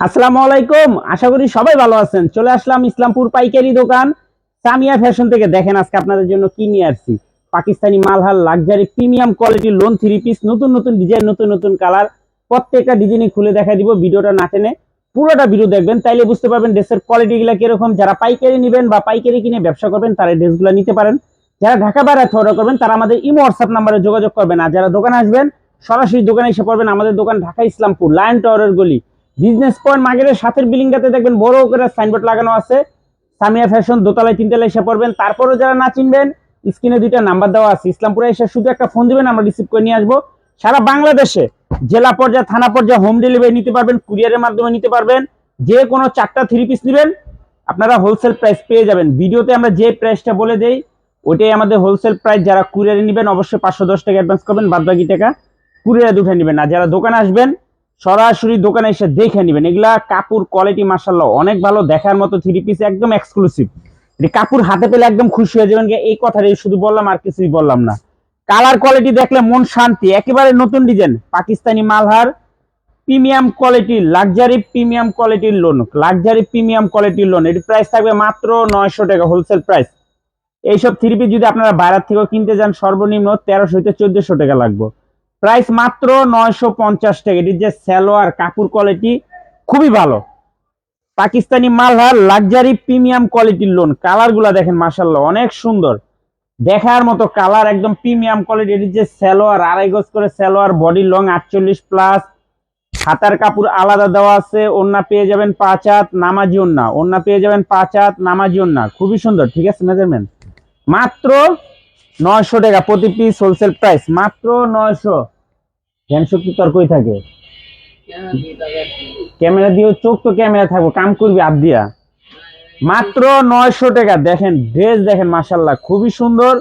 আসসালামু আলাইকুম। আশা করি সবাই ভালো আছেন। চলে আসলাম ইসলামপুর পাইকারি দোকান। সামিয়া ফ্যাশন থেকে দেখেন আজকে আপনাদের জন্য কি নিয়ে আসছি। পাকিস্তানি মালহার লাক্সারি প্রিমিয়াম কোয়ালিটির লোন থ্রি পিস, নতুন নতুন ডিজাইন, নতুন নতুন কালার। প্রত্যেকটা ডিজাইনই খুলে দেখা দিব, ভিডিওটা না টেনে। পুরোটা ভিডিও দেখবেন, তাইলে বুঝতে পারবেন ড্রেসের কোয়ালিটিগুলো কীরকম। যারা পাইকারি নেবেন বা পাইকারি কিনে ব্যবসা করবেন, তারা ড্রেসগুলো নিতে পারেন। যারা ঢাকা বাইরে অর্ডার করবেন, তারা আমাদের ইমো হোয়াটসঅ্যাপ নাম্বারে যোগাযোগ করবেন। আর যারা দোকানে আসবেন, সরাসরি দোকানে এসে পড়বেন আমাদের দোকান ঢাকা ইসলামপুর লায়ন টাওয়ারের গলি। বিজনেস পয়েন্ট মার্কেটের সাথের বিল্ডিংটাতে দেখবেন বড় করে সাইনবোর্ড লাগানো আছে। সামিয়া ফ্যাশন দোতলায় তিনতলায় এসে পড়বেন তারপরেও যারা না চিনবেন, স্ক্রিনে দুইটা নাম্বার দেওয়া আছে। ইসলামপুরে এসে শুধু একটা ফোন দিবেন, আমরা রিসিভ করে নিয়ে আসব। সারা বাংলাদেশে জেলা পর্যায়ে, থানা পর্যায়ে হোম ডেলিভারি নিতে পারবেন কুরিয়ারের মাধ্যমে নিতে পারবেন। যে কোনো চারটা থ্রি পিস নেবেন, আপনারা হোলসেল প্রাইস পেয়ে যাবেন। ভিডিওতে আমরা যে প্রাইসটা বলে দেই, ওইটাই আমাদের হোলসেল প্রাইস যারা কুরিয়ারে নেবেন, অবশ্যই পাঁচশো দশ টাকা অ্যাডভান্স করবেন বাদ বাকি টাকা কুরিয়ারে দুটো নেবেন। আর যারা দোকানে আসবেন সরাসরি দোকানে এসে দেখে নেবেন। এগুলা কাপড় কোয়ালিটি মার্শাল্লাহ অনেক ভালো, দেখার মতো থ্রি পিস একদম এক্সক্লুসিভ কাপড় হাতে পেলে একদম খুশি হয়ে যাবেন এই কথাটাই শুধু বললাম, আর কিছুই বললাম না। কালার কোয়ালিটি দেখলে মন শান্তি, একেবারে নতুন design Pakistani Malhar premium quality luxury premium কোয়ালিটির লোন লাক্সারি প্রিমিয়াম কোয়ালিটির লোন এটি প্রাইস থাকবে মাত্র নয়শো টাকা হোলসেল প্রাইস এইসব থ্রি পিস যদি আপনারা বাইরের থেকেও কিনতে যান সর্বনিম্ন তেরোশো হইতে চোদ্দশো টাকা লাগবে। প্রাইস মাত্র নয়শো পঞ্চাশ টাকা। এটির যে সালোয়ার, কাপড় কোয়ালিটি খুবই ভালো। পাকিস্তানি মালহার লাক্সারি প্রিমিয়াম কোয়ালিটির লোন কালারগুলা দেখেন মাসাল্লাহ অনেক সুন্দর। দেখার মতো কালার, একদম প্রিমিয়াম কোয়ালিটি এটির যে সালোয়ার, আড়াই গজ করে সালোয়ার বডি লং আটচল্লিশ প্লাস হাতার কাপড় আলাদা দেওয়া আছে ওন্না পেয়ে যাবেন পাঁচ হাত, নামাজি ওন্না ওন্না পেয়ে যাবেন পাঁচ হাত, নামাজি ওন্না খুবই সুন্দর, ঠিক আছে মেজারমেন্ট মাত্র নয়শো টাকা প্রতি পিস হোলসেল প্রাইস মাত্র নয়শো। ধ্যান শক্তি তোর কই থাকে। ক্যামেরা দিয়েও চোখ তো ক্যামেরা থাকব, কাম করবি আপ দিয়া। মাত্র নয়শো টাকা, দেখেন ড্রেস দেখেন মাসাল্লাহ খুবই সুন্দর,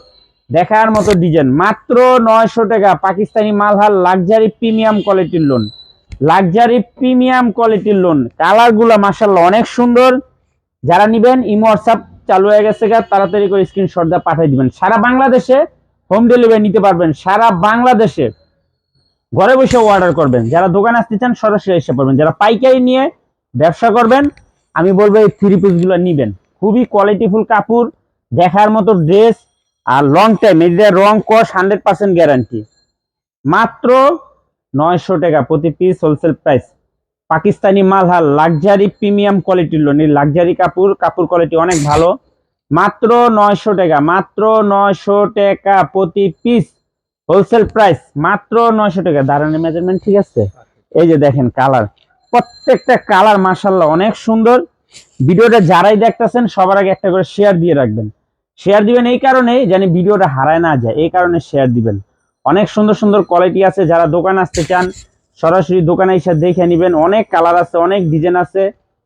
দেখার মতো ডিজাইন মাত্র নয়শো টাকা, পাকিস্তানি মালহার লাক্সারি প্রিমিয়াম কোয়ালিটির লোন লাক্সারি প্রিমিয়াম কোয়ালিটির লোন কালারগুলা মাসাল্লাহ অনেক সুন্দর। যারা নিবেন, ইমো হোয়াটসঅ্যাপ চালু হয়ে গেছে তাড়াতাড়ি করে স্ক্রিনশট দিয়ে পাঠিয়ে দিবেন। সারা বাংলাদেশে হোম ডেলিভারি নিতে পারবেন, সারা বাংলাদেশে। ঘরে বসে অর্ডার করবেন। যারা দোকানে আসতে চান, সরাসরি এসে পারবেন যারা পাইকারি নিয়ে ব্যবসা করবেন, আমি বলব এই থ্রি পিসগুলো নিবেন। খুবই কোয়ালিটিফুল কাপড়, দেখার মতো ড্রেস আর লং টাইম এদের রং কস হান্ড্রেড পার্সেন্ট গ্যারান্টি মাত্র নয়শো টাকা প্রতি piece wholesale price Pakistani Malhar luxury premium কোয়ালিটির লোন এই লাক্সারি কাপড় কাপড় কোয়ালিটি অনেক ভালো। মাত্র নয়শো টাকা, মাত্র নয়শো টাকা প্রতি পিস হোলসেল প্রাইস মাত্র নয়শো টাকা। দাঁড়ানোর মেজারমেন্ট ঠিক আছে? এই যে দেখেন কালার প্রত্যেকটা কালার মাসাল্লাহ অনেক সুন্দর। ভিডিওটা যারাই দেখতেছেন, সবার আগে একটা করে শেয়ার দিয়ে রাখবেন। শেয়ার দিবেন এই কারণেই যেন ভিডিওটা হারায় না যায়, এই কারণে শেয়ার দিবেন। অনেক সুন্দর সুন্দর কোয়ালিটি আছে, যারা দোকান আসতে চান সরাসরি দোকানে এসে দেখে নেবেন, অনেক কালার আছে, অনেক ডিজাইন আছে,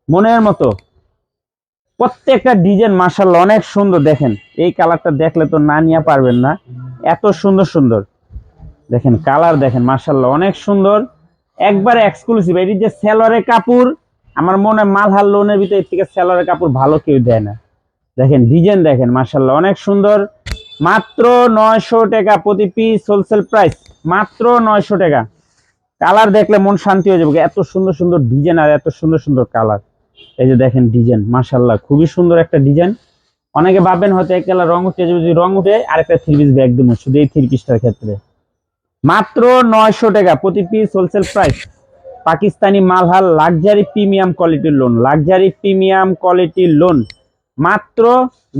মনের মতো। প্রত্যেকটা ডিজাইন মাসাল্লাহ অনেক সুন্দর, দেখেন। এই কালারটা দেখলে তো না নিয়ে পারবেন না। এত সুন্দর সুন্দর। দেখেন কালার দেখেন মাসাল্লাহ অনেক সুন্দর। একবারে এক্সক্লুসিভ এটি যে সেলরের কাপড়, আমার মনে মালহার লোনের ভিতরে এর থেকে সেলরের কাপড় ভালো কেউ দেয় না। দেখেন ডিজাইন দেখেন মাসাল্লাহ অনেক সুন্দর। মাত্র নয়শো টাকা প্রতি পিস হোলসেল প্রাইস মাত্র নয়শো টাকা। কালার দেখলে মন শান্তি হয়ে যাবে। এত সুন্দর সুন্দর ডিজাইন আর এত সুন্দর সুন্দর কালার এই যে দেখেন ডিজাইন মাসাল্লাহ খুবই সুন্দর একটা ডিজাইন অনেকে ভাববেন হয়তো এক কালার রং উঠে যাবে, যদি রং উঠে, আরেকটা থ্রি পিস ব্যাগ দেবো, শুধু এই থ্রি পিসটার ক্ষেত্রে। মাত্র নয়শো টাকা, প্রতি piece wholesale price Pakistani Malhar luxury premium কোয়ালিটির লোন লাক্সারি প্রিমিয়াম কোয়ালিটির লোন মাত্র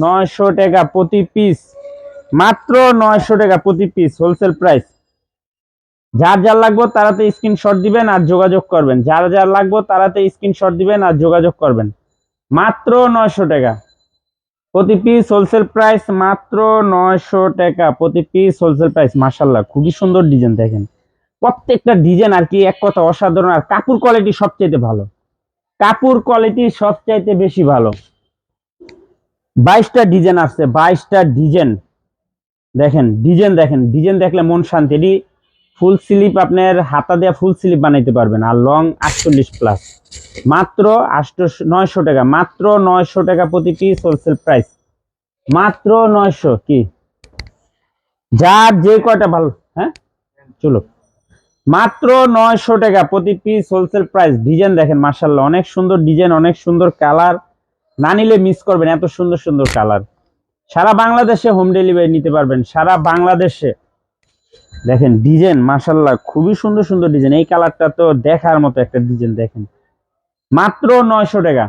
নয়শো টাকা প্রতি পিস মাত্র নয়শো টাকা প্রতি পিস হোলসেল প্রাইস যার যার লাগবে তারাতে স্ক্রিনশট দিবেন আর যোগাযোগ করবেন। যার যার লাগবে তারাতে স্ক্রিনশট দিবেন আর যোগাযোগ করবেন। মাত্র নয়শো টাকা। প্রতি পিস হোলসেল প্রাইস মাত্র নয়শো টাকা। প্রতি পিস হোলসেল প্রাইস মার্শাল্লাহ খুবই সুন্দর ডিজাইন দেখেন। প্রত্যেকটা ডিজাইন আর কি এক কথা অসাধারণ। আর কাপড় কোয়ালিটি সবচাইতে ভালো। কাপড় কোয়ালিটি সবচাইতে বেশি ভালো। বাইশটা ডিজাইন আসছে, বাইশটা ডিজাইন দেখেন ডিজাইন দেখেন ডিজাইন দেখলে মন শান্তি। এটি ফুল স্লিপ আপনার হাতা দেওয়া ফুল স্লিপ বানাইতে পারবেন আর লং আটচল্লিশ প্লাস মাত্র আটশো নয়শো টাকা, মাত্র নয়শো টাকা প্রতি পিস হোলসেল প্রাইস মাত্র নয়শো, কি? যার যে কয়টা ভালো হ্যাঁ? চলো। মাত্র নয়শো টাকা প্রতি পিস হোলসেল প্রাইস ডিজাইন দেখেন মার্শাল্লাহ অনেক সুন্দর ডিজাইন, অনেক সুন্দর কালার। না নিলে মিস করবেন, এত সুন্দর সুন্দর কালার। সারা বাংলাদেশে হোম ডেলিভারি নিতে পারবেন, সারা বাংলাদেশে। দেখেন ডিজাইন মার্শাল্লাহ খুবই সুন্দর সুন্দর ডিজাইন। এই কালারটা তো দেখার মতো একটা ডিজাইন, দেখেন। মাত্র নয়শো টাকা।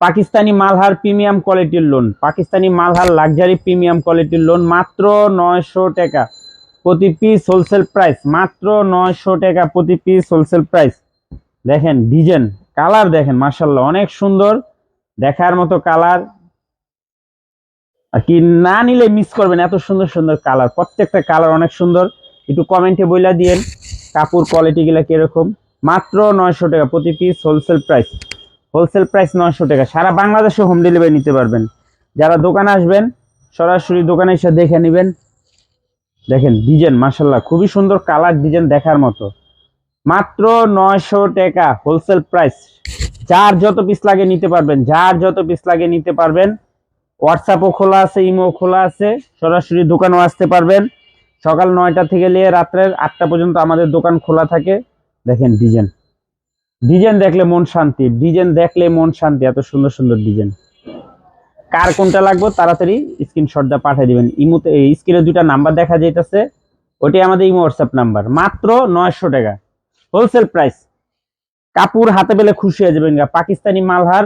পাকিস্তানি মালহার প্রিমিয়াম কোয়ালিটির lawn. Pakistani Malhar luxury premium কোয়ালিটির লোন মাত্র নয়শো টাকা। প্রতি পিস হোলসেল প্রাইস, মাত্র নয়শো টাকা প্রতি পিস হোলসেল প্রাইস। দেখেন ডিজাইন, কালার দেখেন মার্শাল্লাহ অনেক সুন্দর। দেখার মতো কালার। আর কি না নিলে মিস করবেন, এত সুন্দর সুন্দর কালার। প্রত্যেকটা কালার অনেক সুন্দর। একটু কমেন্টে বইলা দিয়েন, কাপড় কোয়ালিটি গুলা কীরকম। মাত্র নয়শো টাকা প্রতি piece wholesale price wholesale price নয়শো টাকা। সারা বাংলাদেশে হোম ডেলিভারি নিতে পারবেন। যারা দোকানে আসবেন, সরাসরি দোকানে এসে দেখে নেবেন। দেখেন ডিজাইন মার্শাল্লাহ খুবই সুন্দর কালার ডিজাইন দেখার মতো। মাত্র নয়শো টাকা হোলসেল প্রাইস যার যত পিস লাগে নিতে পারবেন, যার যত পিস লাগে নিতে পারবেন। হোয়াটসঅ্যাপও খোলা আছে, ইমো খোলা আছে, সরাসরি দোকানও আসতে পারবেন। সকাল নয়টা থেকে নিয়ে রাত্রের আটটা পর্যন্ত আমাদের দোকান খোলা থাকে। দেখেন ডিজাইন। ডিজাইন দেখলে মন শান্তি। ডিজাইন দেখলে মন শান্তি। এত সুন্দর সুন্দর ডিজাইন। কার কোনটা লাগবে তাড়াতাড়ি স্ক্রিনশটটা পাঠিয়ে দিবেন। ইমোতে স্ক্রিনে দুইটা নাম্বার দেখা যাইতেছে। ওটাই আমাদের ইমো হোয়াটসঅ্যাপ নাম্বার মাত্র নয়শো টাকা। হোলসেল প্রাইস কাপড় হাতে পেলে খুশি হয়ে যাবেন। পাকিস্তানি মালহার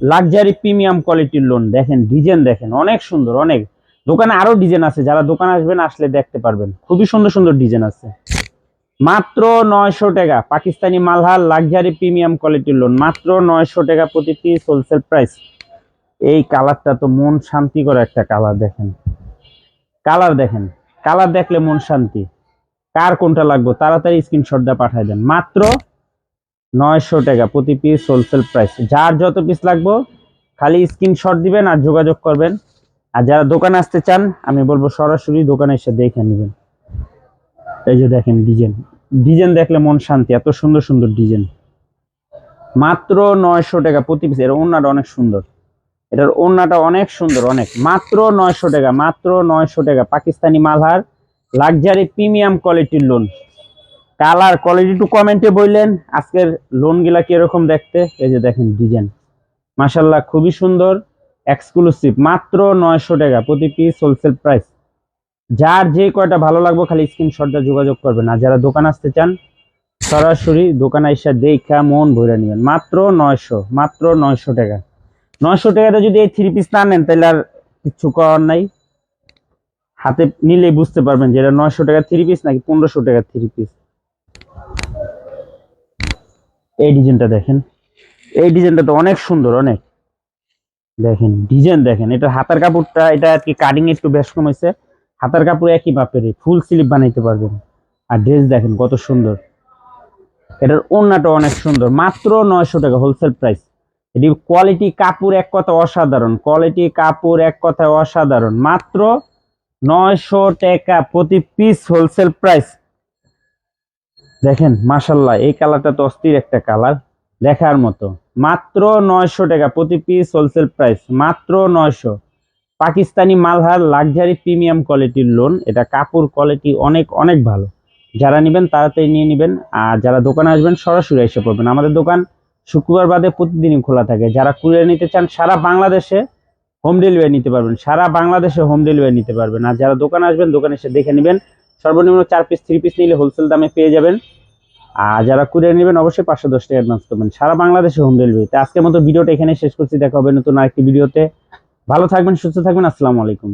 লাক্সারি প্রিমিয়াম কোয়ালিটির লোন দেখেন, ডিজাইন দেখেন। অনেক সুন্দর, অনেক। দোকানে আরও ডিজাইন আছে, যারা দোকানে আসবেন, আসলে দেখতে পারবেন। খুবই সুন্দর সুন্দর ডিজাইন আছে। মাত্র নয়শো টাকা, পাকিস্তানি মালহার লাক্সারি প্রিমিয়াম কোয়ালিটির লোন মাত্র নয়শো টাকা প্রতি পিস হোলসেল প্রাইস এই কালারটা তো মন শান্তি করে একটা কালার দেখেন। কালার দেখেন, কালার দেখলে মন শান্তি। কার কোনটা লাগবে? তাড়াতাড়ি স্ক্রিনশটটা পাঠিয়ে দেন। মাত্র নয়শো টাকা প্রতি পিস হোলসেল প্রাইস যার যত পিস লাগবে, খালি স্ক্রিনশট দিবেন আর যোগাযোগ করবেন। আর যারা দোকানে আসতে চান, আমি বলব সরাসরি দোকানে এসে দেখে নেবেন। এই যে দেখেন ডিজাইন। ডিজাইন দেখলে মন শান্তি, এত সুন্দর সুন্দর ডিজাইন। মাত্র নয়শো টাকা প্রতি পিস এর ওড়নাটা অনেক সুন্দর। এটার ওড়নাটা অনেক সুন্দর, অনেক। মাত্র নয়শো টাকা, মাত্র নয়শো টাকা। পাকিস্তানি মালহার লাক্সারি প্রিমিয়াম কোয়ালিটির লোন কালার কোয়ালিটি টু কমেন্টে বললেন, আজকের লোনগুলা কীরকম দেখতে? এই যে দেখেন ডিজাইন। মাশাল্লাহ খুবই সুন্দর। এক্সক্লুসিভ মাত্র নয়শো টাকা প্রতি পিস হোলসেল প্রাইস যার যে কয়টা ভালো লাগবে খালি স্ক্রিনশটটা যোগাযোগ করবেন। আর যারা দোকান আসতে চান, সরাসরি দোকানে এসে দেখা মন ভরে নেবেন। মাত্র নয়শো মাত্র নয়শো টাকা। নয়শো টাকাতে যদি এই থ্রি পিস না নেন, তাহলে আর কিচ্ছু করার নাই। হাতে নিলে বুঝতে পারবেন যে এটা নয়শো টাকা থ্রি পিস নাকি পনেরোশো টাকা থ্রি পিস এই ডিজাইনটা দেখেন। এই ডিজাইনটা তো অনেক সুন্দর, অনেক। দেখেন ডিজাইন দেখেন। এটা হাতার কাপড়টা, এটা আর কি কাটিং একটু বেশ কম হয়েছে। হাতার কাপড় একই মাপের ফুল স্লিপ বানাইতে পারবেন। আর ড্রেস দেখেন কত সুন্দর। এটার ওড়নাটা অনেক সুন্দর। মাত্র নয়শো টাকা হোলসেল প্রাইস এটি কোয়ালিটি কাপড় এক কথা অসাধারণ। কোয়ালিটি কাপড় এক কথা অসাধারণ। মাত্র নয়শো টাকা প্রতি পিস হোলসেল প্রাইস দেখেন মাসাল্লাহ এই কালারটা তো অস্থির একটা কালার দেখার মতো। মাত্র নয়শো টাকা প্রতি পিস হোলসেল প্রাইস মাত্র নয়শো। পাকিস্তানি মালহার লাক্সারি প্রিমিয়াম কোয়ালিটির লোন এটা কাপড় কোয়ালিটি অনেক অনেক ভালো। যারা নেবেন তাড়াতাড়ি নিয়ে নেবেন। আর যারা দোকানে আসবেন, সরাসরি এসে পড়বেন। আমাদের দোকান শুক্রবার বাদে প্রতিদিনই খোলা থাকে। যারা কুরিয়ার নিতে চান, সারা বাংলাদেশে হোম ডেলিভারি নিতে পারবেন। সারা বাংলাদেশে হোম ডেলিভারি নিতে পারবেন। আর যারা দোকানে আসবেন, দোকানে এসে দেখে নেবেন। সর্বনিম্ন চার পিস থ্রি পিস নিলে হোলসেল দামে পেয়ে যাবেন। আর যারা কুরিয়ার নেবেন, অবশ্যই পাঁচশো দশ টাকা অ্যাডভান্স করবেন। সারা বাংলাদেশে হোম ডেলিভারিতে আজকের মতো ভিডিওটা এখানে শেষ করছি। দেখা হবে নতুন আরেকটি ভিডিওতে। ভালো থাকবেন, সুস্থ থাকবেন। আসসালামু আলাইকুম।